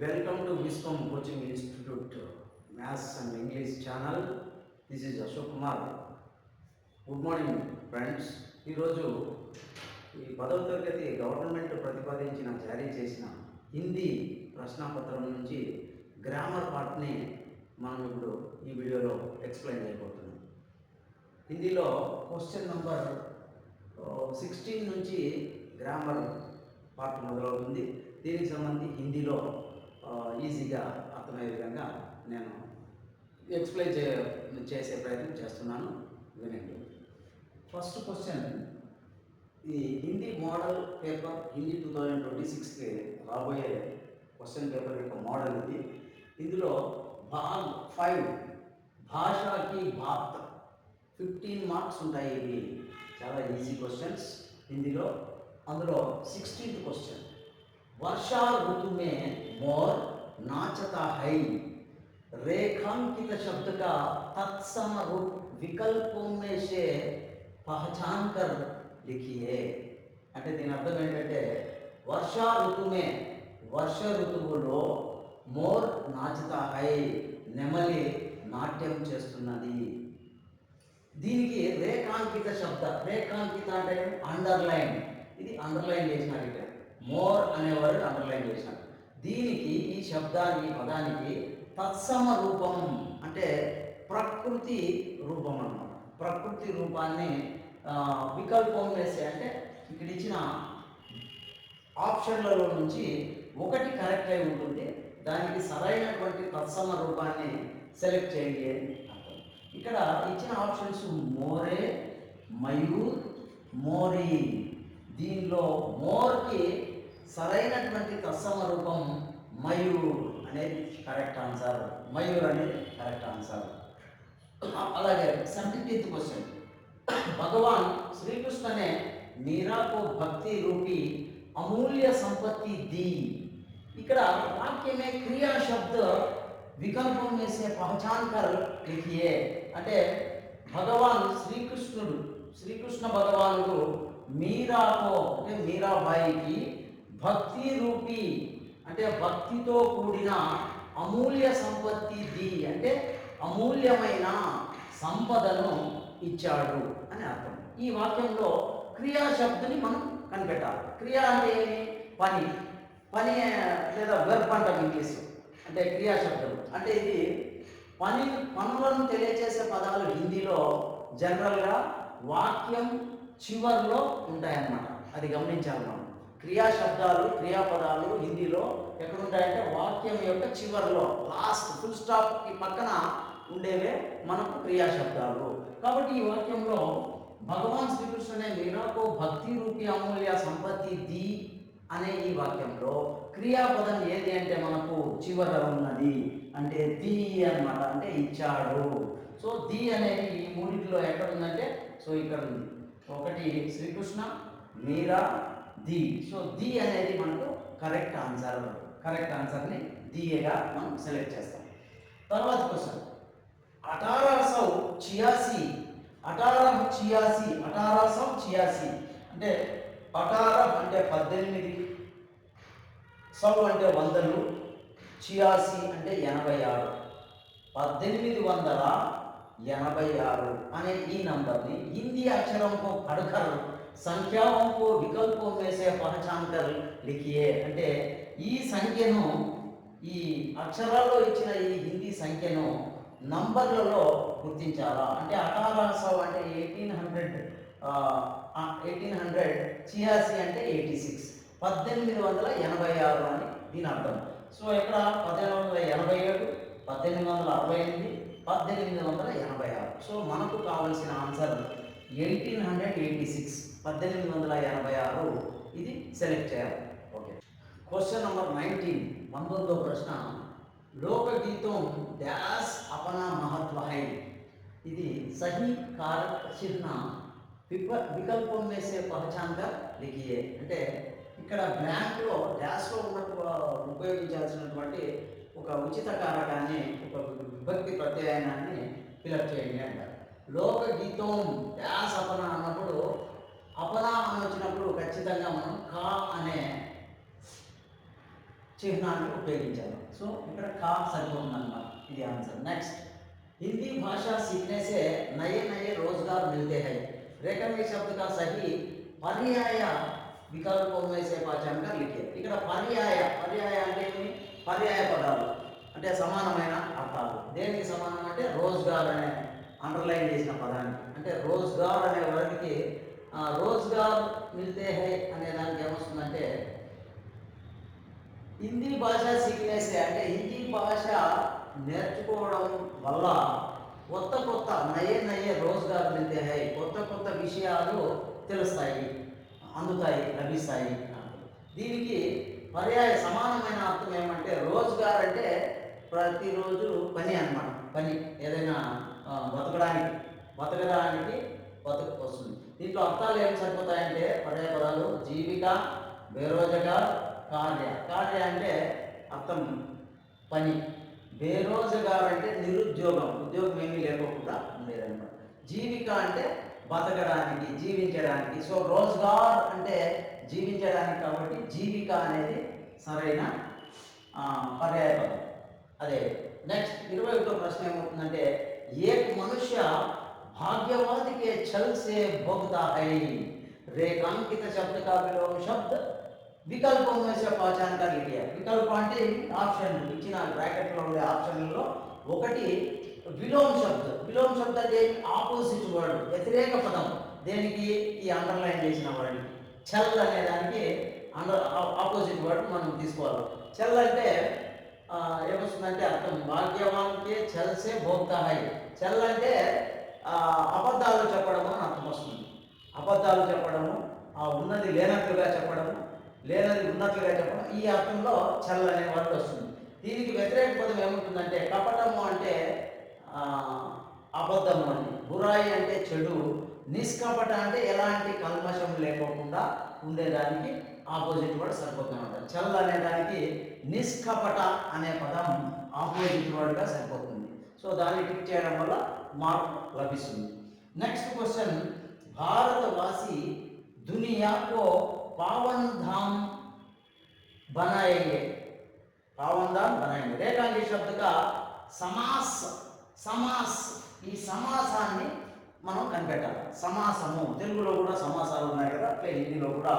Welcome to Viscom coaching institute maths and English channel this is Ashok Kumar good morning friends ఈరోజు ఈ పదవ తరగతి government ప్రతిపాదించిన జారీ చేసిన హిందీ ప్రశ్నాపత్రం నుంచి గ్రామర్ పార్ట్ని మనం ఇప్పుడు ఈ వీడియోలో ఎక్స్ప్లెయిన్ చేయబోతున్నాం. హిందీలో క్వశ్చన్ నంబర్ సిక్స్టీన్ నుంచి గ్రామర్ పార్ట్ మొదలవుతుంది. దీనికి సంబంధించి హిందీలో ఈజీగా అర్థమయ్యే విధంగా నేను ఎక్స్ప్లెయిన్ చే చేసే ప్రయత్నం చేస్తున్నాను. వినండి. ఫస్ట్ క్వశ్చన్ ఈ Hindi model paper Hindi two thousand twenty సిక్స్కి రాబోయే క్వశ్చన్ పేపర్ యొక్క మోడల్ ఇది. ఇందులో భాగ్ ఫైవ్ భాషాకి భాత్ ఫిఫ్టీన్ మార్క్స్ ఉంటాయి ఇవి. చాలా ఈజీ క్వశ్చన్స్ హిందీలో అందులో సిక్స్టీన్త్ క్వశ్చన్ वर्षा ऋतु में मोर नाचता है रेखांकित शब्द का तत्सम रूप विकल्पों में से पहचान कर लिखिए అంటే దీని అర్థం ఏంటంటే వర్షా ఋతుమే వర్ష ఋతువులో మోర్ నాచుతా హై నెమలి నాట్యం చేస్తున్నది దీనికి రేఖాంకిత శబ్ద రేఖాంకిత అంటే అండర్లైన్ ఇది అండర్లైన్ చేసినారు ఇక్కడ మోర్ అనే వర్డ్ అండర్లైన్ చేసినారు దీనికి ఈ శబ్దానికి పదానికి తత్సమ రూపం అంటే ప్రకృతి రూపం అన్నమాట. ప్రకృతి రూపాన్ని వికల్పం వేసే అంటే ఇక్కడ ఇచ్చిన ఆప్షన్లలో నుంచి ఒకటి కరెక్ట్ అయి ఉంటుంది దానికి సరైనటువంటి తత్సమ రూపాన్ని సెలెక్ట్ చేయండి అని అర్థం. ఇక్కడ ఇచ్చిన ఆప్షన్స్ మోరే మయూర్ మోరీ. దీనిలో మోర్కి సరైనటువంటి తత్సమ రూపం మయూర్ అనేది కరెక్ట్ ఆన్సర్ మయూర్ అనేది కరెక్ట్ ఆన్సర్ అలాగే సెవెంటీన్త్ క్వశ్చన్ भगवान श्री कृष्ण ने मीरा को भक्ति रूपी अमूल्य संपत्ति दी ఇక్కడ వాక్య में క్రియా శబ్ద వికల్పం में से पहचान कर लिखिए అంటే భగవాన్ శ్రీకృష్ణుడు శ్రీకృష్ణ భగవానుడు మీరాకో అంటే మీరాబాయికి భక్తి రూపి అంటే భక్తితో కూడిన అమూల్య సంపత్తి ది అంటే అమూల్యమైన సంపదను ఇచ్చాడు అని అర్థం. ఈ వాక్యంలో క్రియా శబ్దని మనం కనిపెట్టాలి. క్రియ అంటే ఏమి? పని. పని లేదా వెర్బ్ అంటాం ఇంగ్లీష్ అంటే క్రియా శబ్దం అంటే ఇది పని పనులను తెలియజేసే పదాలు హిందీలో జనరల్గా వాక్యం చివర్లో ఉంటాయన్నమాట. అది గమనించాలి మనం. క్రియా శబ్దాలు క్రియాపదాలు హిందీలో ఎక్కడుంటాయంటే వాక్యం యొక్క చివరిలో లాస్ట్ ఫుల్ స్టాప్ ఈ పక్కన ఉండేవే మనకు క్రియా శబ్దాలు. కాబట్టి ఈ వాక్యంలో భగవాన్ శ్రీకృష్ణునే మీరాకు భక్తి రూపి అమూల్య సంపత్తి ది అనే ఈ వాక్యంలో క్రియాపదం ఏది అంటే మనకు చివర ఉన్నది అంటే ది అన్నమాట అంటే ఇచ్చాడు. సో ది అనేది ఈ మూడింటిలో ఎక్కడ ఉందంటే సో ఇక్కడ ఉంది. ఒకటి శ్రీకృష్ణ మీరా ది. సో ది అనేది మనకు కరెక్ట్ ఆన్సర్ కరెక్ట్ ఆన్సర్ని దియేగా మనం సెలెక్ట్ చేస్తాం. తర్వాత క్వశ్చన్ అటారాసౌ చియాసి. అఠారా చియాసి. అఠారా సౌ చియాసి. అంటే అఠారా అంటే పద్దెనిమిది. సౌ అంటే వందలు. చియాసి అంటే ఎనభై ఆరు. పద్దెనిమిది వందల ఎనభై ఆరు అనే ఈ నంబర్ని హిందీ అక్షరంతో పడకరు సంఖ్యాం వికల్పం विकल्पों में से అంటే ఈ సంఖ్యను ఈ అక్షరాల్లో ఇచ్చిన ఈ హిందీ సంఖ్యను నంబర్లలో గుర్తించాలా? అంటే అఠారాసవ్ అంటే ఎయిటీన్ హండ్రెడ్ ఎయిటీన్ హండ్రెడ్ చియాసి అంటే ఎయిటీ సిక్స్ పద్దెనిమిది వందల ఎనభై ఆరు అని దీని అర్థం. సో ఇక్కడ పద్దెనిమిది వందల ఎనభై ఏడు పద్దెనిమిది వందల అరవై ఎనిమిది పద్దెనిమిది వందల ఎనభై ఆరు. సో మనకు కావలసిన answer eighteen hundred eighty six పద్దెనిమిది వందల ఎనభై ఆరు. ఇది సెలెక్ట్ చేయాలి. ఓకే క్వశ్చన్ నంబర్ నైన్టీన్ పంతొమ్మిదో ప్రశ్న. లోకగీతం డాష్ అపనా మహత్వ హై ఇది సహీ కారక్ చిహ్న. విప వికల్పం వేసే పహచాన్గా లిఖియే. అంటే ఇక్కడ బ్లాంక్లో డాష్లో ఉన్నట్టు ఉపయోగించాల్సినటువంటి ఒక ఉచిత కారకాన్ని ఒక విభక్తి ప్రత్యయాన్ని ఫిలప్ చేయండి అంటారు. లోకగీతం డాష్ అపన అన్నప్పుడు అపన అని వచ్చినప్పుడు ఖచ్చితంగా మనం కా అనే చిహ్నాన్ని ఉపయోగించాలి సో ఇక్కడ కా సరిపోతుంది అన్నమాట ఇది ఆన్సర్ నెక్స్ట్ हिंदी भाषा सीखने से नए नए रोजगार मिलते हैं रेखा शब्द का सही पर्याय వికల్పం వేసే పాఠ్యంగా లిఖే ఇక్కడ పర్యాయ పర్యాయ అంటే ఏమి పర్యాయ పదాలు అంటే సమానమైన అర్థాలు దేనికి సమానం అంటే రోజ్గార్ అనే అండర్లైన్ చేసిన పదానికి అంటే రోజ్గార్ అనే వర్డ్కి రోజ్గార్ మిల్తే హై అనే దానికి ఏమొస్తుందంటే హిందీ భాష సీక్నెస్ అంటే హిందీ భాష నేర్చుకోవడం వల్ల కొత్త కొత్త నయే నయే రోజ్గార్ మిల్తే హై కొత్త కొత్త విషయాలు తెలుస్తాయి అందుతాయి లభిస్తాయి దీనికి పర్యాయ సమానమైన అర్థం ఏమంటే రోజ్గార్ అంటే ప్రతిరోజు పని అన్నమాట. పని ఏదైనా బతకడానికి బతకడానికి బతుకు వస్తుంది. దీంట్లో అర్థాలు ఏం సరిపోతాయంటే పర్యాయ పదాలు జీవిక బేరోజక కార్య. కార్య అంటే అర్థం పని. బేరోజగారు అంటే నిరుద్యోగం. ఉద్యోగం ఏమీ లేకుండా ఉండేదన్నమాట. జీవిక అంటే బతకడానికి జీవించడానికి. సో రోజ్గార్ అంటే జీవించడానికి కాబట్టి జీవిక అనేది సరైన పర్యాయపదం. అదే నెక్స్ట్ ఇరవై ఒకటో ప్రశ్న ఏమవుతుందంటే ఏక్ మనుష్య भाग्यवाद के छल से भोगता है रेखांकित शब्द का विलोम शब्द వికల్పం వేసే పహచాన్ కా లిఖియా వికల్ప అంటే ఆప్షన్ ఇచ్చిన బ్రాకెట్లో ఉండే ఆప్షన్లలో ఒకటి విలోమ శబ్ద విలోమ శబ్ద అంటే ఆపోజిట్ వర్డ్ వ్యతిరేక పదం దేనికి ఈ అండర్లైన్ చేసిన వర్డ్ చల్ అనే దానికి అండర్ ఆపోజిట్ వర్డ్ మనం తీసుకోవాలి చల్ అంటే ఆ, ఏమొస్తుందంటే అర్థం భాగ్యవాన్కే చల్సే భోక్తా హై చల్ అంటే అబద్ధాలు చెప్పడము అని అర్థం వస్తుంది. అబద్ధాలు చెప్పడము ఆ ఉన్నది లేనట్లుగా చెప్పడము లేనది ఉన్నట్లుగా చెప్పడం ఈ అర్థంలో చల్ అనే వర్డ్ వస్తుంది. దీనికి వ్యతిరేక పదం ఏముంటుందంటే కపటము అంటే అబద్ధము అని బురాయి అంటే చెడు నిష్కపట అంటే ఎలాంటి కల్మషం లేకోకుండా ఉండేదానికి ఆపోజిట్ వర్డ్ సరిపోతుంది చల్ అనే దానికి నిష్కపట అనే పదం ఆపోజిట్ వర్డ్గా సరిపోతుంది. సో దాన్ని టిక్ చేయడం వల్ల మార్క్ లభిస్తుంది నెక్స్ట్ క్వశ్చన్ భారతవాసి दुनिया को पावन धाम बनाएंगे पावन धाम बनाएंगे रेखांगी शब्द का సమాస్ సమాస్ ఈ సమాసాన్ని మనం కనిపెట్టాలి సమాసము తెలుగులో కూడా సమాసాలు ఉన్నాయి కదా అట్లే హిందీలో కూడా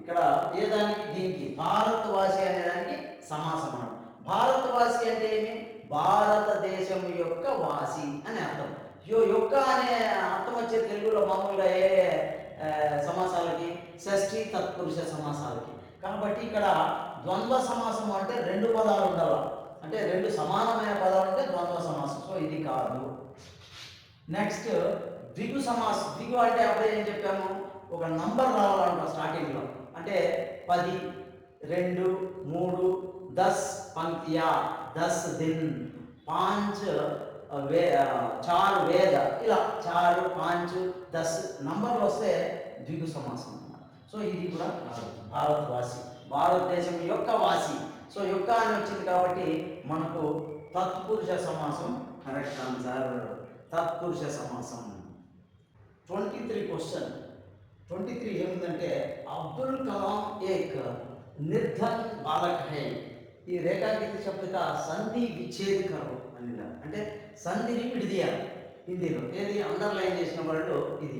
ఇక్కడ ఏ దానికి దీనికి భారతవాసి అనే దానికి సమాసం అన్నాడు భారతవాసి అంటే ఏమి భారతదేశం యొక్క వాసి అని అర్థం. యో యొక్క అనే అర్థం వచ్చే తెలుగులో మామూలుగా ఏ సమాసాలకి షష్ఠి తత్పురుష సమాసాలకి. కాబట్టి ఇక్కడ ద్వంద్వ సమాసం అంటే రెండు పదాలు ఉండాలి. అంటే రెండు సమానమైన పదాలు అంటే ద్వంద్వ సమాసం. సో ఇది కాదు. నెక్స్ట్ దిగు సమాసం దిగు అంటే అప్పుడే ఏం చెప్పాము? ఒక నంబర్ రావాలంట స్టార్టింగ్లో. అంటే పది రెండు మూడు దస్ పంక్తియా దస్ దిన్ పాంచ్ వే చార్ వేద. ఇలా చారు పాంచ్ దస్ నంబర్లు వస్తే ద్విగు సమాసం సో ఇది కూడా భారతవాసి భారతదేశం యొక్క వాసి. సో యొక్క అని వచ్చింది కాబట్టి మనకు తత్పురుష సమాసం కరెక్ట్ ఆన్సర్. తత్పురుష సమాసం. Twenty three question. Twenty three ఏముందంటే అబ్దుల్ కలాం ఏక్ నిర్ధన్ బాలక్ హై. ఈ రేఖాగీత శబ్ద సంధి విచ్ఛేదకరం అని అంటే సంధిని విడిదీయాలి. హిందీలో ఏది అండర్లైన్ చేసిన వాళ్ళు ఇది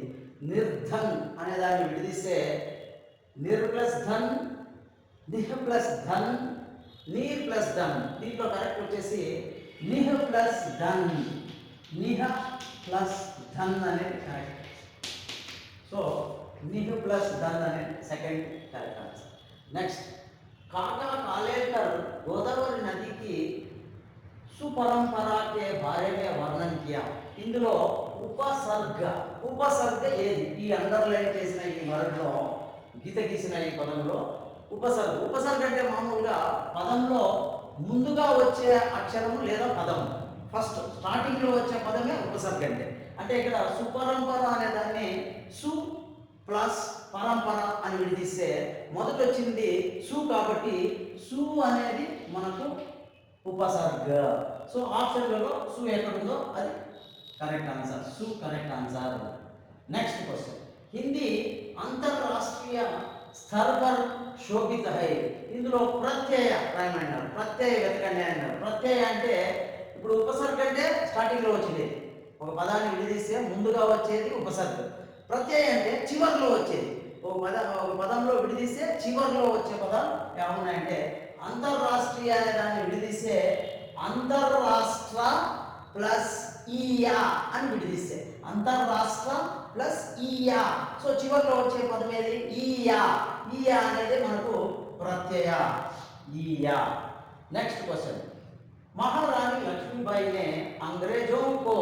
నిర్ధన్ అనే దాన్ని విడిదీస్తే నిర్ ప్లస్ ధన్ నిహ్ ప్లస్ ధన్ నీర్ ప్లస్ ధన్ దీంట్లో కరెక్ట్ వచ్చేసి నిహ్ ప్లస్ ధన్ నిహ ప్లస్ ధన్ అనేది కరెక్ట్ సో నిహ్ ప్లస్ ధన్ అనే సెకండ్ కరెక్ట్ ఆన్సర్ నెక్స్ట్ కాకా కాలేకర్ గోదావరి నదికి సుపరంపరాకే భార్యగా వర్ణన కియా ఇందులో ఉపసర్గ ఉపసర్గ ఏది? ఈ అండర్లైన్ చేసిన ఈ వర్డ్లో గీత గీసిన ఈ పదంలో ఉపసర్గ. ఉపసర్గ అంటే మామూలుగా పదంలో ముందుగా వచ్చే అక్షరము లేదా పదము. ఫస్ట్ స్టార్టింగ్లో వచ్చే పదమే ఉపసర్గ అంటే అంటే ఇక్కడ సుపరంపర అనే దాన్ని సు ప్లస్ పరంపర అని విడిస్తే మొదట వచ్చింది సు కాబట్టి సు అనేది మనకు ఉపసర్గ. సో ఆప్షన్లలో సు ఎక్కడుందో అది కరెక్ట్ ఆన్సర్. సు correct answer. Next question. Hindi అంతర్రాష్ట్రీయ స్థర్ శోభిత హై. ఇందులో ప్రత్యయ రాయమన్నారు ప్రత్యయ వెతకండి అన్నారు ప్రత్యయ అంటే ఇప్పుడు ఉపసర్గ అంటే స్టార్టింగ్లో వచ్చింది. ఒక పదాన్ని విడదీస్తే ముందుగా వచ్చేది ఉపసర్గ. ప్రత్యయ అంటే చివర్లో వచ్చేది ఒక పద ఒక పదంలో విడదీస్తే చివర్లో వచ్చే పదాలు ఏమున్నాయంటే అంతర్రాష్ట్రీయ అనే దాన్ని విడదీస్తే అంతర్రాష్ట్ర ప్లస్ ఈయా అని విడదీస్తే అంతర్రాష్ట్ర ప్లస్ ఈయా సో చివరిలో వచ్చే పదం ఏది ఈయా ఈయా అనేది మనకు ప్రత్యయ ఈయా నెక్స్ట్ క్వశ్చన్ महारानी लक्ष्मीबाई ने अंग्रेजों को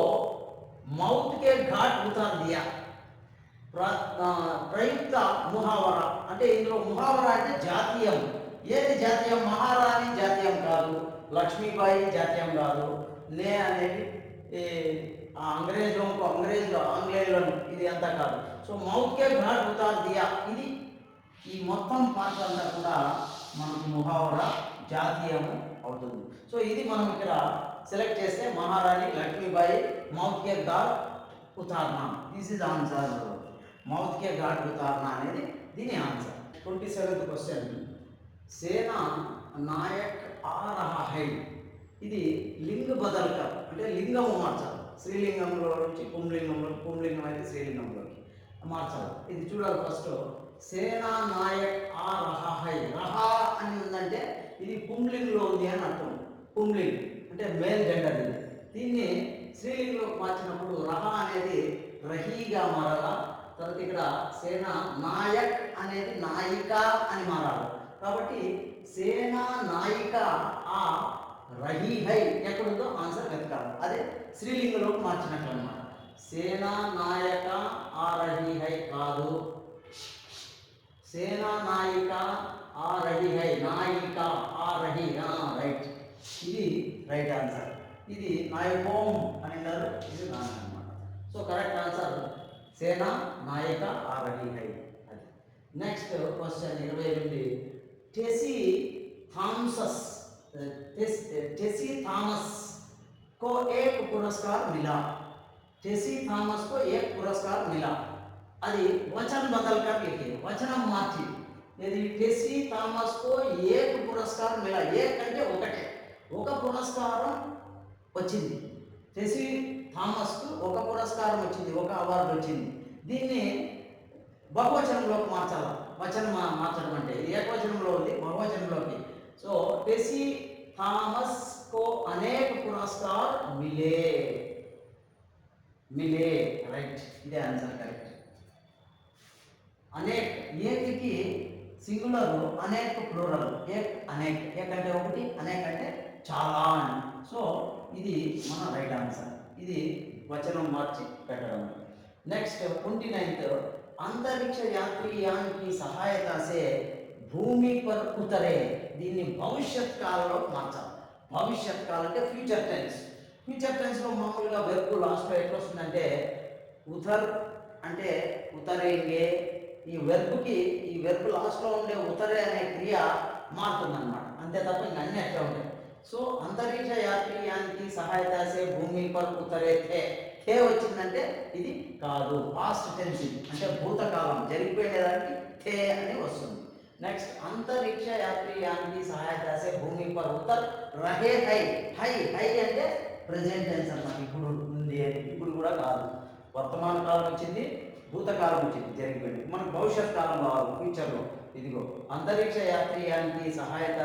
मौत के घाट उतार दिया ప్ర- ఆ, ప్రయుక్త ముహావర. అంటే ఇందులో ముహావర అంటే జాతీయం. ఏది జాతీయం? మహారాణి జాతీయం కాదు. లక్ష్మీబాయి జాతీయం కాదు. నే అనేది ఈ ఆ అంగ్రేజంకు అంగ్రేజులు ఆంగ్లేయులను ఇది అంతా కాదు. సో మౌత్కే ఘాట్ ఉతార్ దియా ఇది ఈ మొత్తం పాట అంతా కూడా మనకు ముహావర జాతీయము అవుతుంది. సో ఇది మనం ఇక్కడ సెలెక్ట్ చేస్తే మహారాణి లక్ష్మీబాయి మౌత్ కే ఘాట్ ఉతార్నా దిస్ ఇస్ ఆన్సర్ మౌత్ కే ఘాట్ ఉతార్నా అనేది దీని ఆన్సర్. ట్వంటీ సెవెంత్ క్వశ్చన్ సేనా నాయక్ ఆ హై ఇది లింగ బదల్క అంటే లింగము మార్చాలి. శ్రీలింగంలో నుంచి పుంలింగంలో పుంలింగం అయితే శ్రీలింగంలోకి మార్చాలి. ఇది చూడాలి ఫస్ట్ సేనా నాయక్ ఆ రహ హై రహ అని ఉందంటే ఇది పుంలింగ్లో ఉంది అని అర్థం. పుంలింగ్ అంటే మేల్ జెండర్ ఇది. దీన్ని స్త్రీలింగంలోకి మార్చినప్పుడు రహ అనేది రహీగా మారాలా? తర్వాత ఇక్కడ సేన నాయక్ అనేది నాయిక అని మారాలి. కాబట్టి సేనా నాయిక ఆ రహీ హై ఎక్కడుందో ఆన్సర్ వెతకాలి. అదే శ్రీలింగలోకి మార్చినట్లు అనమాట సేనా నాయక ఆ రహీ హై కాదు. సేనా నాయిక ఆ రహి హై నాయిక ఆ రహి రైట్. ఇది రైట్ ఆన్సర్. ఇది నాయకోం అని అన్నారు. ఇది నాన్న అనమాట సో కరెక్ట్ ఆన్సర్ సేనా నాయక ఆ రహి హై అది నెక్స్ట్ క్వశ్చన్ ఇరవై ఎనిమిది టెసి థామ్సస్ టెస్- టెసి థామస్ को एक पुरस्कार मिला टेसी थॉमस को एक पुरस्कार मिला అది వచన బదల్గా लिखे వచనం మార్చి ఇది టెసి థామస్ కో ఏక్ పురస్కారం మిలా ఏక్ అంటే ఒకటే ఒక పురస్కారం వచ్చింది టెసి థామస్కు ఒక పురస్కారం వచ్చింది ఒక అవార్డు వచ్చింది. దీన్ని బహువచనంలోకి మార్చాల? వచనం మార్చడం అంటే ఏకవచనంలో ఉంది బహువచనంలోకి. సో పెసి థామస్ కో అనేక పురస్కార్ మిలే. మిలే రైట్. ఇదే ఆన్సర్ కరెక్ట్. అనేక్ ఏకకి సింగులర్ అనేక ప్లూరల్ ఏక్ అనేక్. ఏక్ అంటే ఒకటి అనేక్ అంటే చాలా అని. సో ఇది మన రైట్ ఆన్సర్. ఇది వచనం మార్చి పెట్టడం. నెక్స్ట్ ట్వంటీ నైన్త్ అంతరిక్ష యాత్రియానికి సహాయతసే భూమి పర్ ఉతరే దీన్ని భవిష్యత్ కాలంలో మార్చాలి. భవిష్యత్ కాలం అంటే ఫ్యూచర్ టెన్స్ ఫ్యూచర్ టెన్స్లో మామూలుగా వెర్బ్ లాస్ట్లో ఎట్లా వస్తుందంటే ఉతర్ అంటే ఉతరేంగే ఈ వెర్బ్కి ఈ వెర్బ్ లాస్ట్లో ఉండే ఉతరే అనే క్రియ మారుతుందన్నమాట. అంతే తప్ప ఇంకా అన్నీ అట్లా ఉంటాయి. సో అంతరిక్ష యాత్రియానికి సహాయత భూమి పర్ ఉతరే థే వచ్చిందంటే ఇది కాదు. పాస్ట్ టెన్షన్ అంటే భూతకాలం జరిగిపోయేదానికి థే అని వస్తుంది. నెక్స్ట్ అంతరిక్ష యాత్రియానికి సహాయత భూమి పర్ ఉత్తర్ రహే హై. హై హై అంటే ప్రజెంట్ టెన్స్ అన్నమాట. ఇప్పుడు ఉంది అని. ఇప్పుడు కూడా కాదు. వర్తమాన కాలం వచ్చింది భూతకాలం వచ్చింది జరిగిపోయింది. మనకు భవిష్యత్ కాలం కావాలి ఫ్యూచర్లో ఇదిగో అంతరిక్ష యాత్రియానికి సహాయత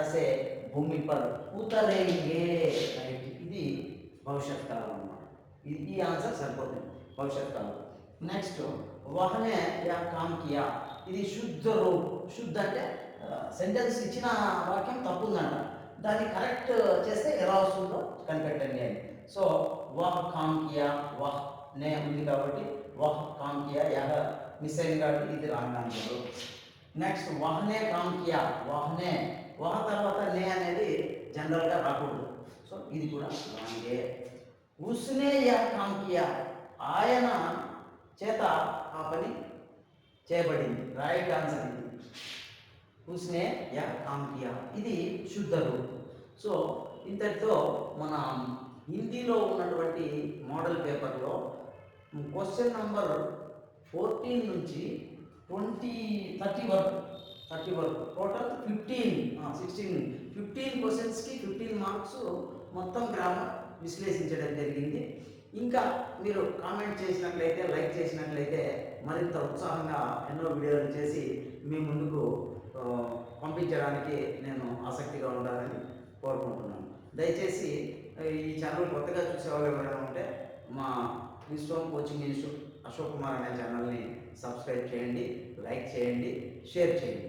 సే భూమి పర్ ఉతరేంగే రైట్ ఇది భవిష్యత్ కాలం అన్నమాట ఇది ఈ ఆన్సర్ సరిపోతుంది భవిష్యత్ కాలం నెక్స్ట్ వహనే యా కామ్ కియా ఇది శుద్ధ రూప్ శుద్ధ అంటే సెంటెన్స్ ఇచ్చిన వాక్యం తప్పుందంట దాన్ని కరెక్ట్ చేస్తే ఎలా వస్తుందో కనిపెట్టండి అని సో వహ్ కామ్ కియా వహ్ నే ఉంది కాబట్టి వహ్ కామ్ కియా యహ మిస్ అయింది కాబట్టి ఇది రాంగ్ ఆన్సర్ నెక్స్ట్ వహనే కామ్ కియా వహనే వా తర్వాత నే అనేది జనరల్గా రాకూడదు. సో ఇది కూడా రాంగే ఉస్నే యా ఆయన చేత ఆ పని చేయబడింది. రైట్ ఆన్సర్ ఇది. ఉస్నే యా కాంకియా. ఇది శుద్ధ రూప్. సో ఇంతటితో మన హిందీలో ఉన్నటువంటి మోడల్ పేపర్లో క్వశ్చన్ నంబర్ ఫోర్టీన్ నుంచి ట్వంటీ థర్టీ వరకు థర్టీ వరకు. టోటల్ ఫిఫ్టీన్ సిక్స్టీన్ ఫిఫ్టీన్ క్వశ్చన్స్కి ఫిఫ్టీన్ మార్క్స్ మొత్తం గ్రామర్ విశ్లేషించడం జరిగింది. ఇంకా మీరు కామెంట్ చేసినట్లయితే లైక్ చేసినట్లయితే మరింత ఉత్సాహంగా ఎన్నో వీడియోలు చేసి మీ ముందుకు పంపించడానికి నేను ఆసక్తిగా ఉండాలని కోరుకుంటున్నాను. దయచేసి ఈ ఛానల్ కొత్తగా చూసే వాళ్ళు ఎవరైనా ఉంటే మా విశ్వం కోచింగ్ ఇన్స్టిట్యూట్ అశోక్ కుమార్ అనే ఛానల్ని సబ్స్క్రైబ్ చేయండి లైక్ చేయండి షేర్ చేయండి.